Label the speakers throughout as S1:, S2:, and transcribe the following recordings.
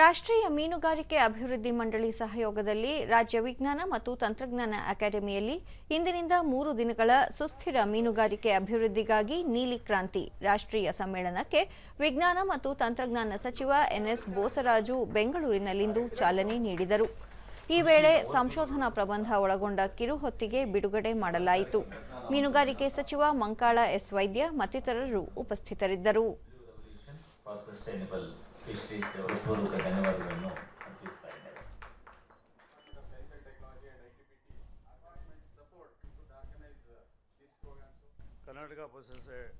S1: ರಾಷ್ಟ್ರೀಯ ಮೀನುಗಾರಿಕೆ ಅಭಿವೃದ್ಧಿ ಮಂಡಳಿ ಸಹಯೋಗದಲ್ಲಿ ರಾಜ್ಯ ವಿಜ್ಞಾನ ಮತ್ತು ತಂತ್ರಜ್ಞಾನ ಅಕಾಡೆಮಿಯಲ್ಲಿ ಇಂದಿನಿಂದ ಮೂರು ದಿನಗಳ ಸುಸ್ಥಿರ ಮೀನುಗಾರಿಕೆ ಅಭಿವೃದ್ಧಿಗಾಗಿ ನೀಲಿ ಕ್ರಾಂತಿ ರಾಷ್ಟ್ರೀಯ ಸಮ್ಮೇಳನಕ್ಕೆ ವಿಜ್ಞಾನ ಮತ್ತು ತಂತ್ರಜ್ಞಾನ ಸಚಿವ ಎನ್ಎಸ್ ಬೋಸರಾಜು ಬೆಂಗಳೂರಿನಲ್ಲಿಂದು ಚಾಲನೆ ನೀಡಿದರು. ಈ ವೇಳೆ ಸಂಶೋಧನಾ ಪ್ರಬಂಧ ಒಳಗೊಂಡ ಕಿರುಹೊತ್ತಿಗೆ ಬಿಡುಗಡೆ ಮಾಡಲಾಯಿತು. ಮೀನುಗಾರಿಕೆ ಸಚಿವ ಮಂಕಾಳ ಎಸ್ ವೈದ್ಯ ಮತ್ತಿತರರು ಉಪಸ್ಥಿತರಿದ್ದರು.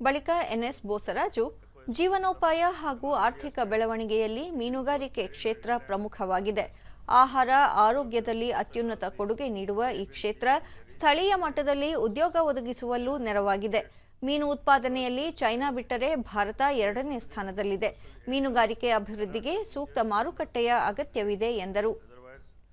S1: ಬಳಿಕ ಎನ್ಎಸ್ ಬೋಸರಾಜು ಜೀವನೋಪಾಯ ಹಾಗೂ ಆರ್ಥಿಕ ಬೆಳವಣಿಗೆಯಲ್ಲಿ ಮೀನುಗಾರಿಕೆ ಕ್ಷೇತ್ರ ಪ್ರಮುಖವಾಗಿದೆ. ಆಹಾರ, ಆರೋಗ್ಯದಲ್ಲಿ ಅತ್ಯುನ್ನತ ಕೊಡುಗೆ ನೀಡುವ ಈ ಕ್ಷೇತ್ರ ಸ್ಥಳೀಯ ಮಟ್ಟದಲ್ಲಿ ಉದ್ಯೋಗ ಒದಗಿಸುವಲ್ಲೂ ನೆರವಾಗಿದೆ. ಮೀನು ಉತ್ಪಾದನೆಯಲ್ಲಿ ಚೈನಾ ಬಿಟ್ಟರೆ ಭಾರತ ಎರಡನೇ ಸ್ಥಾನದಲ್ಲಿದೆ. ಮೀನುಗಾರಿಕೆ ಅಭಿವೃದ್ಧಿಗೆ ಸೂಕ್ತ ಮಾರುಕಟ್ಟೆಯ ಅಗತ್ಯವಿದೆ ಎಂದರು.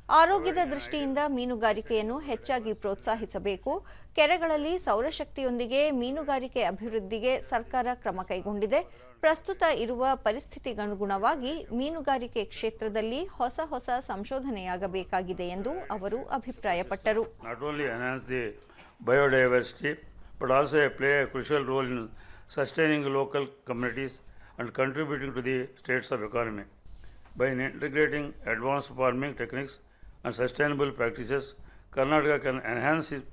S1: ಆರೋಗ್ಯದ ದೃಷ್ಟಿಯಿಂದ ಮೀನುಗಾರಿಕೆಯನ್ನು ಹೆಚ್ಚಾಗಿ ಪ್ರೋತ್ಸಾಹಿಸಬೇಕು. ಕೆರೆಗಳಲ್ಲಿ ಸೌರಶಕ್ತಿಯೊಂದಿಗೆ ಮೀನುಗಾರಿಕೆ ಅಭಿವೃದ್ಧಿಗೆ ಸರ್ಕಾರ ಕ್ರಮ ಕೈಗೊಂಡಿದೆ. ಪ್ರಸ್ತುತ ಇರುವ ಪರಿಸ್ಥಿತಿಗನುಗುಣವಾಗಿ ಮೀನುಗಾರಿಕೆ ಕ್ಷೇತ್ರದಲ್ಲಿ ಹೊಸ ಹೊಸ ಸಂಶೋಧನೆಯಾಗಬೇಕಾಗಿದೆ ಎಂದು ಅವರು ಅಭಿಪ್ರಾಯಪಟ್ಟರು.
S2: But also play a crucial role in sustaining local communities and contributing to the states of economy. By integrating advanced farming techniques and sustainable practices, Karnataka can enhance its